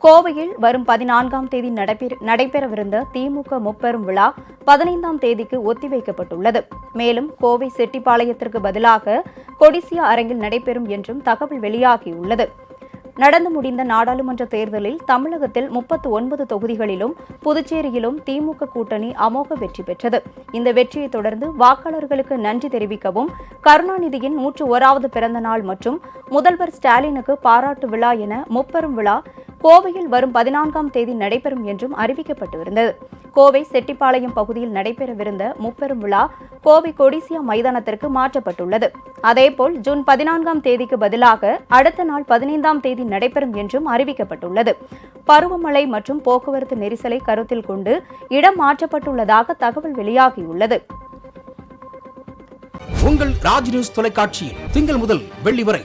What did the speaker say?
கோவையில் வரும் பதினான்காம் தேதி நடைபெற- நடைபெறவிருந்த திமுக முப்பெரும் விழா பதினைந்தாம் தேதிக்கு ஒத்திவைக்கப்பட்டுள்ளது. மேலும் கோவை செட்டிப்பாளையத்திற்கு பதிலாக கொடிசியா அரங்கில் நடைபெறும் என்றும் தகவல் வெளியாகியுள்ளது. நடந்து முடிந்த நாடாளுமன்ற தேர்தலில் தமிழகத்தில் முப்பத்து ஒன்பது தொகுதிகளிலும் புதுச்சேரியிலும் திமுக கூட்டணி அமோக வெற்றி பெற்றது. இந்த வெற்றியை தொடர்ந்து வாக்காளர்களுக்கு நன்றி தெரிவிக்கவும் கருணாநிதியின் நூற்று ஓராவது பிறந்த நாள் மற்றும் முதல்வர் ஸ்டாலினுக்கு பாராட்டு விழா என முப்பெரும் விழா கோவையில் வரும் பதினான்காம் தேதி நடைபெறும் என்றும் அறிவிக்கப்பட்டிருந்தது. கோவை செட்டிப்பாளையம் பகுதியில் நடைபெறவிருந்த முப்பெரும் விழா கோவை கொடிசியா மைதானத்திற்கு மாற்றப்பட்டுள்ளது. அதேபோல் ஜூன் பதினான்காம் தேதிக்கு பதிலாக அடுத்த நாள் பதினைந்தாம் தேதி நடைபெறும் என்றும் அறிவிக்கப்பட்டுள்ளது. பருவமழை மற்றும் போக்குவரத்து நெரிசலை கருத்தில் கொண்டு இடம் மாற்றப்பட்டுள்ளதாக தகவல் வெளியாகியுள்ளது. உங்கள் ராஜ் நியூஸ் தொலைக்காட்சியில் திங்கள் முதல் வெள்ளி வரை